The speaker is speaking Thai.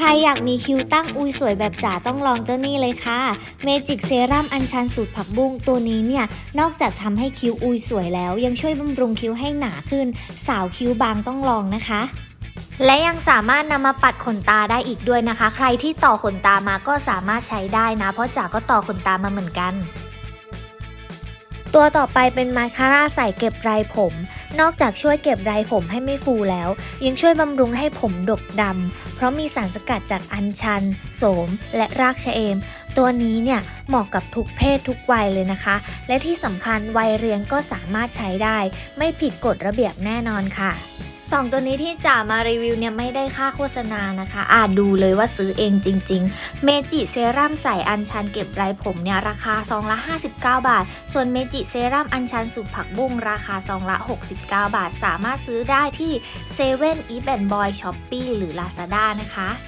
ใครอยากมีคิ้วตั้งอุยสวยแบบจ๋าต้องลองเจ้านี่เลยค่ะเมจิกเซรั่มอัญชันสูตรผักบุ้งตัวนี้เนี่ย นอกจากทำให้คิ้วอุยสวยแล้ว ยังช่วยบำรุงคิ้วให้หนาขึ้น สาวคิ้วบางต้องลองนะคะและยังสามารถนำมาปัดขนตาได้อีกด้วยนะคะ ใครที่ต่อขนตามาก็สามารถใช้ได้นะ เพราะจ๋าก็ต่อขนตามาเหมือนกัน ตัวต่อไปเป็นมาคาร่าใส่เก็บไรผม นอกจากช่วยเก็บไรผมให้ไม่ฟูแล้ว ยังช่วยบำรุงให้ผมดกดำ เพราะมีสารสกัดจากอัญชัน โสม และรากชะเอม ตัวนี้เนี่ยเหมาะกับทุกเพศทุกวัยเลยนะคะ และที่สำคัญวัยเรียนก็สามารถใช้ได้ ไม่ผิดกฎระเบียบแน่นอนค่ะ สองตัวนี้ที่จ๋ามารีวิวเนี่ยไม่ได้ค่าโฆษณานะคะ อ่าดูเลยว่าซื้อเองจริง ๆ เมจิเซรั่มใส่อัญชันเก็บไรผมเนี่ยราคาซองละ 59 บาท ส่วนเมจิเซรั่มอัญชันสูตรผักบุ้งราคาซองละ 69 บาท สามารถซื้อได้ที่เซเว่นอีแบนบอยช้อปปี้หรือ Lazada นะคะ